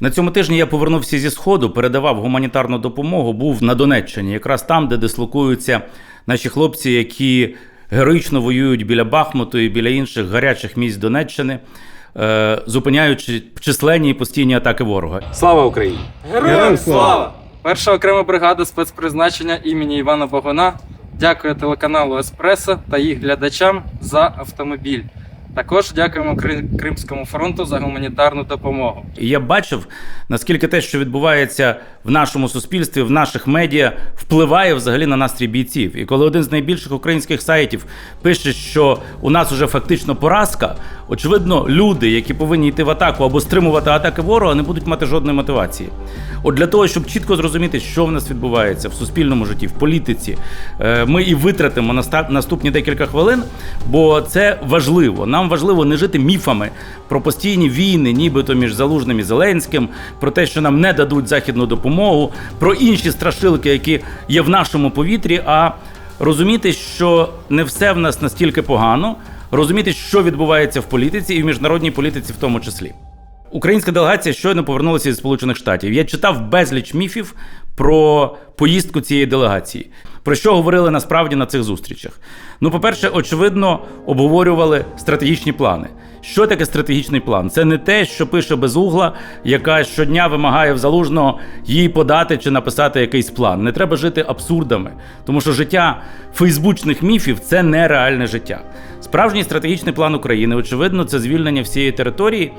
На цьому тижні я повернувся зі сходу, передавав гуманітарну допомогу. Був на Донеччині, якраз там, де дислокуються наші хлопці, які героїчно воюють біля Бахмуту і біля інших гарячих місць Донеччини, е, зупиняючи численні і постійні атаки ворога. Слава Україні! Героям слава! Перша окрема бригада спецпризначення імені Івана Богуна дякує телеканалу Еспресо та їх глядачам за автомобіль. Також дякуємо Кри- Кримському фронту за гуманітарну допомогу. Я бачив, наскільки те, що відбувається в нашому суспільстві, в наших медіа, впливає взагалі на настрій бійців. І коли один з найбільших українських сайтів пише, що у нас уже фактично поразка, очевидно, люди, які повинні йти в атаку або стримувати атаки ворога, не будуть мати жодної мотивації. От для того, щоб чітко зрозуміти, що в нас відбувається в суспільному житті, в політиці, е, ми і витратимо наступні декілька хвилин, бо це важливо. Нам важливо не жити міфами про постійні війни, нібито між Залужним і Зеленським, про те, що нам не дадуть західну допомогу, про інші страшилки, які є в нашому повітрі. А розуміти, що не все в нас настільки погано, розуміти, що відбувається в політиці і в міжнародній політиці, в тому числі. Українська делегація щойно повернулася зі Сполучених Штатів. Я читав безліч міфів про поїздку цієї делегації. Про що говорили насправді на цих зустрічах? Ну, по-перше, очевидно, обговорювали стратегічні плани. Що таке стратегічний план? Це не те, що пише безугла, яка щодня вимагає в залужного їй подати чи написати якийсь план. Не треба жити абсурдами, тому що життя фейсбучних міфів це нереальне життя. Справжній стратегічний план України, очевидно, це звільнення всієї території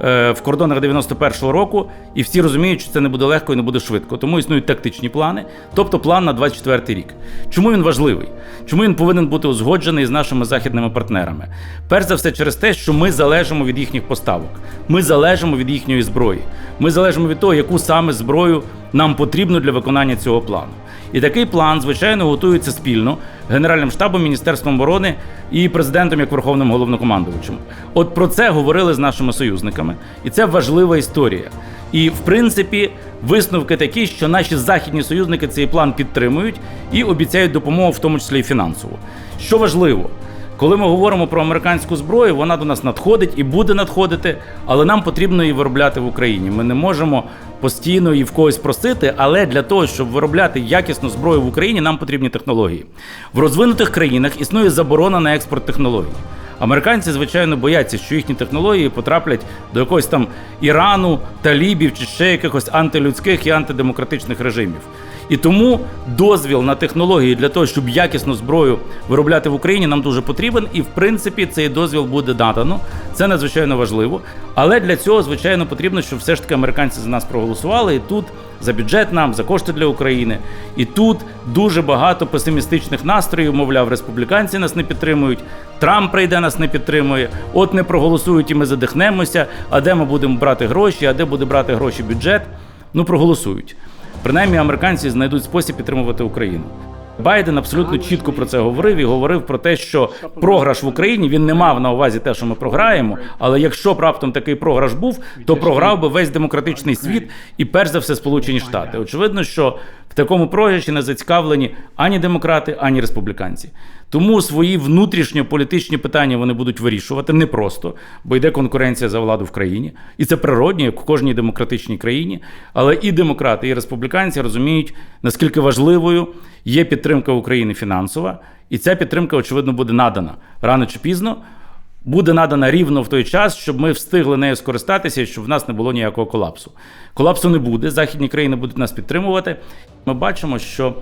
в кордонах 91-го року, і всі розуміють, що це не буде легко і не буде швидко. Тому існують тактичні плани, тобто план на 24-й рік. Чому він важливий? Чому він повинен бути узгоджений з нашими західними партнерами? Перш за все, через те, що ми залежимо від їхніх поставок, ми залежимо від їхньої зброї, ми залежимо від того, яку саме зброю нам потрібно для виконання цього плану. І такий план, звичайно, готується спільно Генеральним штабом, Міністерством оборони і президентом як верховним головнокомандувачем. От про це говорили з нашими союзниками, і це важлива історія. І в принципі, висновки такі, що наші західні союзники цей план підтримують і обіцяють допомогу, в тому числі і фінансову. Що важливо, коли ми говоримо про американську зброю, вона до нас надходить і буде надходити, але нам потрібно її виробляти в Україні. Ми не можемо постійно її в когось просити, але для того, щоб виробляти якісну зброю в Україні, нам потрібні технології. В розвинутих країнах існує заборона на експорт технологій. Американці, звичайно, бояться, що їхні технології потраплять до якогось там Ірану, талібів чи ще якихось антилюдських і антидемократичних режимів. І тому дозвіл на технології для того, щоб якісну зброю виробляти в Україні, нам дуже потрібен. І в принципі цей дозвіл буде надано. Це надзвичайно важливо. Але для цього, звичайно, потрібно, щоб все ж таки американці за нас проголосували. І тут за бюджет нам, за кошти для України. І тут дуже багато песимістичних настроїв. Мовляв, республіканці нас не підтримують. Трамп прийде, нас не підтримує. От не проголосують, і ми задихнемося. А де ми будемо брати гроші? А де буде брати гроші бюджет? Ну проголосують. Принаймні, американці знайдуть спосіб підтримувати Україну. Байден абсолютно чітко про це говорив і говорив про те, що програш в Україні він не мав на увазі те, що ми програємо. Але якщо б раптом такий програш був, то програв би весь демократичний світ і перш за все Сполучені Штати. Очевидно, що в такому програші не зацікавлені ані демократи, ані республіканці. Тому свої внутрішньополітичні питання вони будуть вирішувати непросто, бо йде конкуренція за владу в країні, і це природньо, як у кожній демократичній країні. Але і демократи, і республіканці розуміють, наскільки важливою є підтримка України фінансова, і ця підтримка, очевидно, буде надана рано чи пізно. Буде надана рівно в той час, щоб ми встигли нею скористатися, і щоб в нас не було ніякого колапсу. Колапсу не буде. Західні країни будуть нас підтримувати. Ми бачимо, що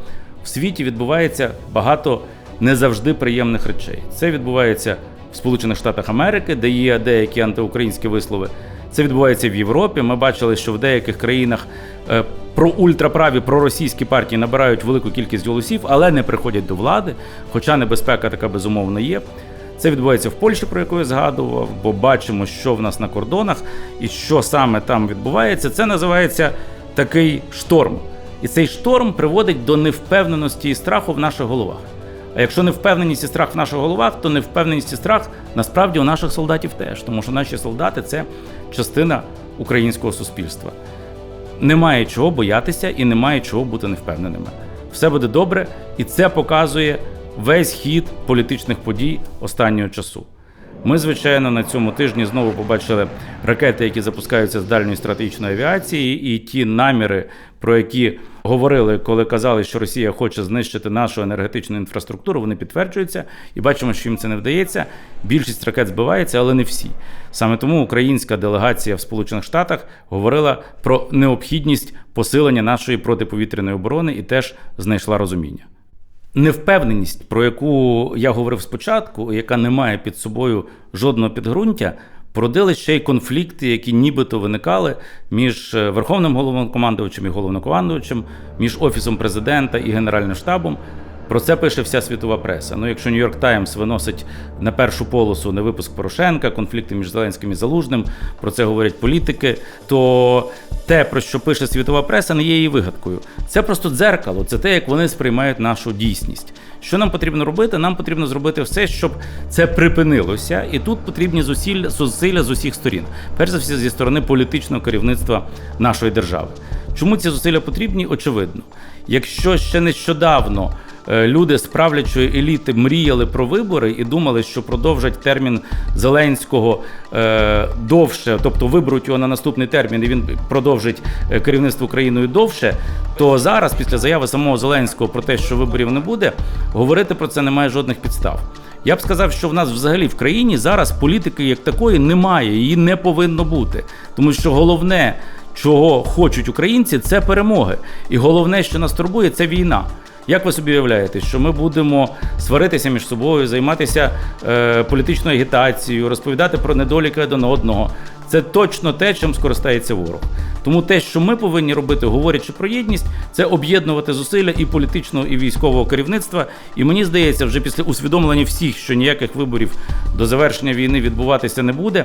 в світі відбувається багато не завжди приємних речей. Це відбувається в Сполучених Штатах Америки, де є деякі антиукраїнські вислови. Це відбувається в Європі. Ми бачили, що в деяких країнах е, про ультраправі, проросійські партії набирають велику кількість голосів, але не приходять до влади. Хоча небезпека така безумовно є. Це відбувається в Польщі, про яку я згадував, бо бачимо, що в нас на кордонах і що саме там відбувається. Це називається такий шторм. І цей шторм приводить до невпевненості і страху в наших головах. А якщо невпевненість і страх в наших головах, то невпевненість і страх насправді у наших солдатів теж, тому що наші солдати це частина українського суспільства. Немає чого боятися і немає чого бути невпевненими. Все буде добре, і це показує весь хід політичних подій останнього часу. Ми, звичайно, на цьому тижні знову побачили ракети, які запускаються з дальньої стратегічної авіації, і ті наміри, про які говорили, коли казали, що Росія хоче знищити нашу енергетичну інфраструктуру, вони підтверджуються, і бачимо, що їм це не вдається. Більшість ракет збивається, але не всі. Саме тому українська делегація в Сполучених Штатах говорила про необхідність посилення нашої протиповітряної оборони і теж знайшла розуміння. Невпевненість, про яку я говорив спочатку, яка не має під собою жодного підґрунтя, породили ще й конфлікти, які нібито виникали між е, Верховним головнокомандувачем і головнокомандувачем, між Офісом президента і Генеральним штабом. Про це пише вся світова преса. Ну, якщо Нью-Йорк Таймс виносить на першу полосу не випуск Порошенка, конфлікти між Зеленським і Залужним, про це говорять політики, то те, про що пише світова преса, не є її вигадкою. Це просто дзеркало, це те, як вони сприймають нашу дійсність. Що нам потрібно робити? Нам потрібно зробити все, щоб це припинилося, і тут потрібні зусилля, зусилля з усіх сторін. Перш за все, зі сторони політичного керівництва нашої держави. Чому ці зусилля потрібні? Очевидно. Якщо ще нещодавно е, люди з правлячої еліти мріяли про вибори і думали, що продовжать термін Зеленського е, довше, тобто виберуть його на наступний термін, і він продовжить е, керівництво Україною довше, то зараз, після заяви самого Зеленського про те, що виборів не буде, говорити про це немає жодних підстав. Я б сказав, що в нас взагалі в країні зараз політики як такої немає, її не повинно бути, тому що головне чого хочуть українці, це перемоги. І головне, що нас турбує, це війна. Як ви собі уявляєте, що ми будемо сваритися між собою, займатися е, політичною агітацією, розповідати про недоліки один одного? Це точно те, чим скористається ворог. Тому те, що ми повинні робити, говорячи про єдність, це об'єднувати зусилля і політичного, і військового керівництва. І мені здається, вже після усвідомлення всіх, що ніяких виборів до завершення війни відбуватися не буде.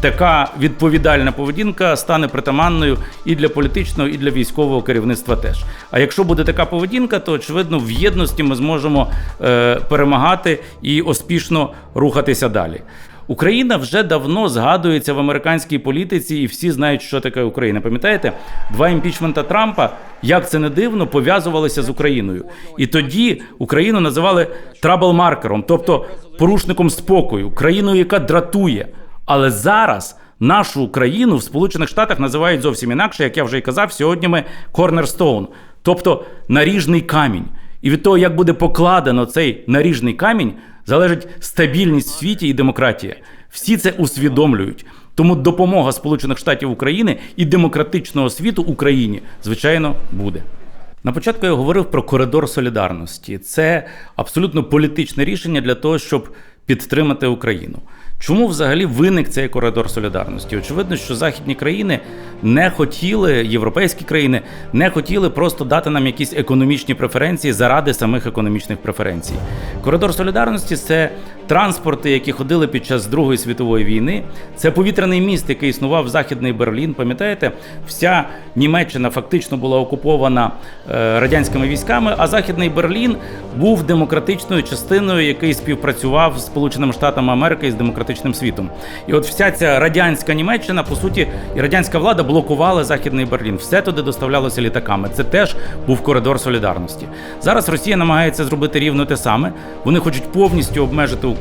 Така відповідальна поведінка стане притаманною і для політичного, і для військового керівництва теж. А якщо буде така поведінка, то очевидно в єдності ми зможемо е, перемагати і успішно рухатися далі. Україна вже давно згадується в американській політиці, і всі знають, що таке Україна. Пам'ятаєте, два імпічмента Трампа, як це не дивно, пов'язувалися з Україною. І тоді Україну називали трабл-маркером, тобто порушником спокою, країною, яка дратує. Але зараз нашу країну в Сполучених Штатах називають зовсім інакше, як я вже й казав, сьогодні ми cornerstone, тобто наріжний камінь. І від того, як буде покладено цей наріжний камінь, залежить стабільність в світі і демократія. Всі це усвідомлюють. Тому допомога Сполучених Штатів України і демократичного світу Україні, звичайно, буде. На початку я говорив про коридор солідарності. Це абсолютно політичне рішення для того, щоб підтримати Україну. Чому взагалі виник цей коридор солідарності? Очевидно, що західні країни не хотіли, європейські країни не хотіли просто дати нам якісь економічні преференції заради самих економічних преференцій. Коридор солідарності це транспорти, які ходили під час Другої світової війни. Це повітряний міст, який існував Західний Берлін. Пам'ятаєте, вся Німеччина фактично була окупована е, радянськими військами, а Західний Берлін був демократичною частиною, який співпрацював з Сполученими Штатами Америки і з демократичним світом. І от вся ця радянська Німеччина, по суті, і радянська влада блокувала Західний Берлін. Все туди доставлялося літаками. Це теж був коридор солідарності. Зараз Росія намагається зробити рівно те саме. Вони хочуть повністю обмежити Україну.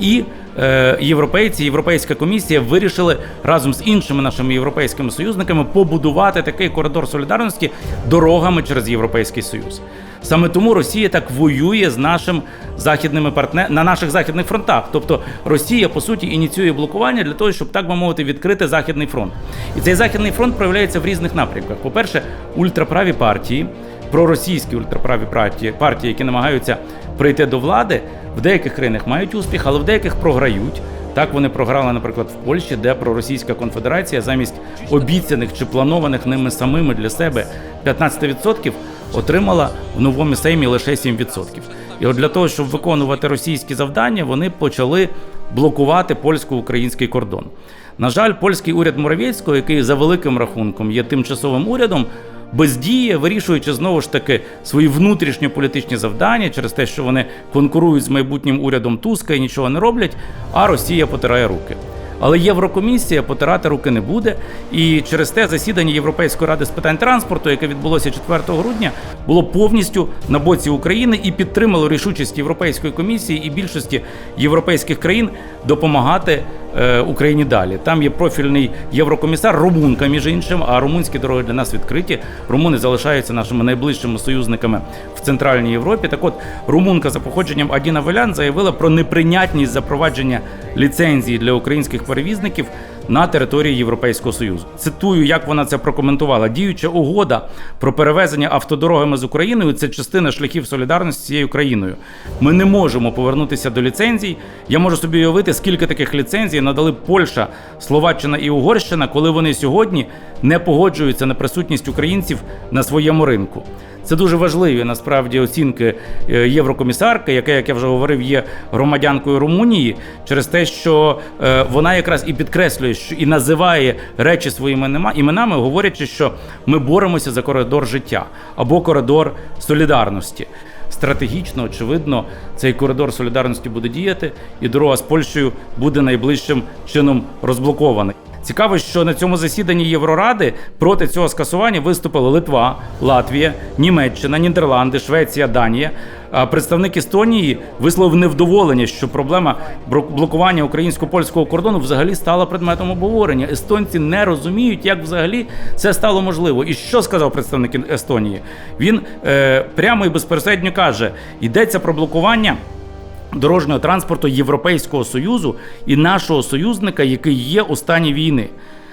І е, європейці, Європейська комісія вирішили разом з іншими нашими європейськими союзниками побудувати такий коридор солідарності дорогами через Європейський Союз. Саме тому Росія так воює з нашим західними партнерами на наших західних фронтах. Тобто Росія по суті ініціює блокування для того, щоб так би мовити відкрити західний фронт. І цей західний фронт проявляється в різних напрямках. По-перше, ультраправі партії, проросійські ультраправі партії, партії, які намагаються прийти до влади, в деяких країнах мають успіх, але в деяких програють. Так вони програли, наприклад, в Польщі, де проросійська конфедерація замість обіцяних чи планованих ними самими для себе 15% отримала в новому сеймі лише 7%. І от для того, щоб виконувати російські завдання, вони почали блокувати польсько-український кордон. На жаль, польський уряд Моровєцького, який за великим рахунком є тимчасовим урядом, бездіє, вирішуючи знову ж таки свої внутрішні політичні завдання через те, що вони конкурують з майбутнім урядом Туска і нічого не роблять, а Росія потирає руки. Але Єврокомісія потирати руки не буде. І через те засідання Європейської ради з питань транспорту, яке відбулося 4 грудня, було повністю на боці України і підтримало рішучість Європейської комісії і більшості європейських країн допомагати е, Україні далі. Там є профільний єврокомісар, румунка, між іншим. А румунські дороги для нас відкриті. Румуни залишаються нашими найближчими союзниками в Центральній Європі. Так от румунка за походженням Адіна Велян заявила про неприйнятність запровадження ліцензії для українських перевізників на території Європейського Союзу. Цитую, як вона це прокоментувала. Діюча угода про перевезення автодорогами з Україною це частина шляхів солідарності з цією країною. Ми не можемо повернутися до ліцензій. Я можу собі уявити, скільки таких ліцензій надали Польща, Словаччина і Угорщина, коли вони сьогодні не погоджуються на присутність українців на своєму ринку. Це дуже важливі насправді оцінки е, єврокомісарки, яка, як я вже говорив, є громадянкою Румунії, через те, що е, вона якраз і підкреслює, що і називає речі своїми іменами, говорячи, що ми боремося за коридор життя або коридор солідарності. Стратегічно, очевидно, цей коридор солідарності буде діяти, і дорога з Польщею буде найближчим чином розблокована. Цікаво, що на цьому засіданні Євроради проти цього скасування виступили Литва, Латвія, Німеччина, Нідерланди, Швеція, Данія. А представник Естонії висловив невдоволення, що проблема блокування українсько-польського кордону взагалі стала предметом обговорення. Естонці не розуміють, як взагалі це стало можливо. І що сказав представник Естонії? Він е, прямо і безпосередньо каже: йдеться про блокування дорожнього транспорту Європейського союзу і нашого союзника, який є у стані війни.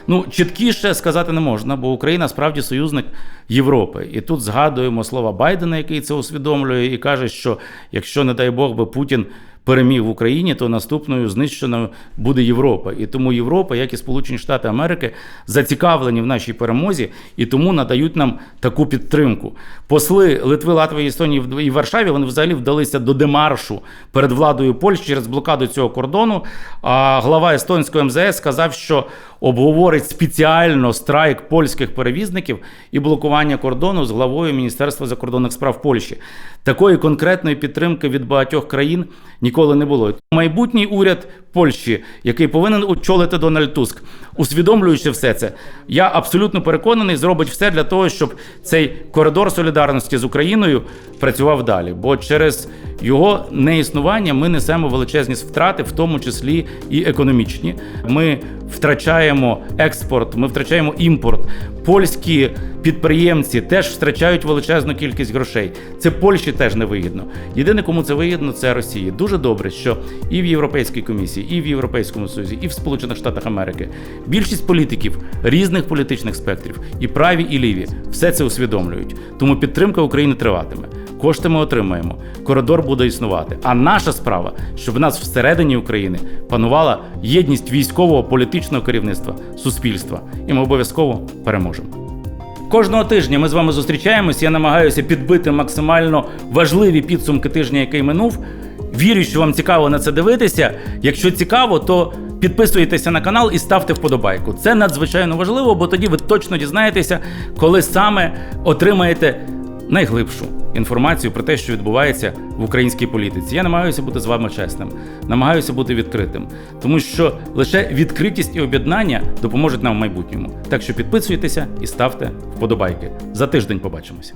Ну, чіткіше сказати не можна, бо Україна справді союзник Європи. І тут згадуємо слова Байдена, який це усвідомлює, і каже, що якщо, не дай Бог, би Путін переміг в Україні, то наступною знищеною буде Європа. І тому Європа, як і Сполучені Штати Америки, зацікавлені в нашій перемозі і тому надають нам таку підтримку. Посли Литви, Латвії, Естонії і Варшаві вони взагалі вдалися до демаршу перед владою Польщі через блокаду цього кордону. А глава естонського МЗС сказав, що обговорить спеціально страйк польських перевізників і блокування кордону з главою Міністерства закордонних справ Польщі. Такої конкретної підтримки від багатьох країн ніколи не було. Майбутній уряд Польщі, який повинен очолити Дональд Туск, усвідомлюючи все це, я абсолютно переконаний, зробить все для того, щоб цей коридор солідарності з Україною працював далі. Бо через його неіснування ми несемо величезні втрати, в тому числі і економічні. Ми втрачаємо експорт, ми втрачаємо імпорт. Польські підприємці теж втрачають величезну кількість грошей. Це Польщі теж не вигідно. Єдине, кому це вигідно, це Росії. Дуже добре, що і в Європейській комісії, і в Європейському Союзі, і в Сполучених Штатах Америки більшість політиків різних політичних спектрів, і праві, і ліві, все це усвідомлюють. Тому підтримка України триватиме. Кошти ми отримаємо, коридор буде існувати. А наша справа, щоб в нас всередині України панувала єдність військового політичного керівництва, суспільства, і ми обов'язково переможемо. Кожного тижня ми з вами зустрічаємось. Я намагаюся підбити максимально важливі підсумки тижня, який минув. Вірю, що вам цікаво на це дивитися. Якщо цікаво, то підписуйтеся на канал і ставте вподобайку. Це надзвичайно важливо, бо тоді ви точно дізнаєтеся, коли саме отримаєте найглибшу інформацію про те, що відбувається в українській політиці. Я намагаюся бути з вами чесним, намагаюся бути відкритим, тому що лише відкритість і об'єднання допоможуть нам в майбутньому. Так що підписуйтеся і ставте вподобайки. За тиждень побачимося.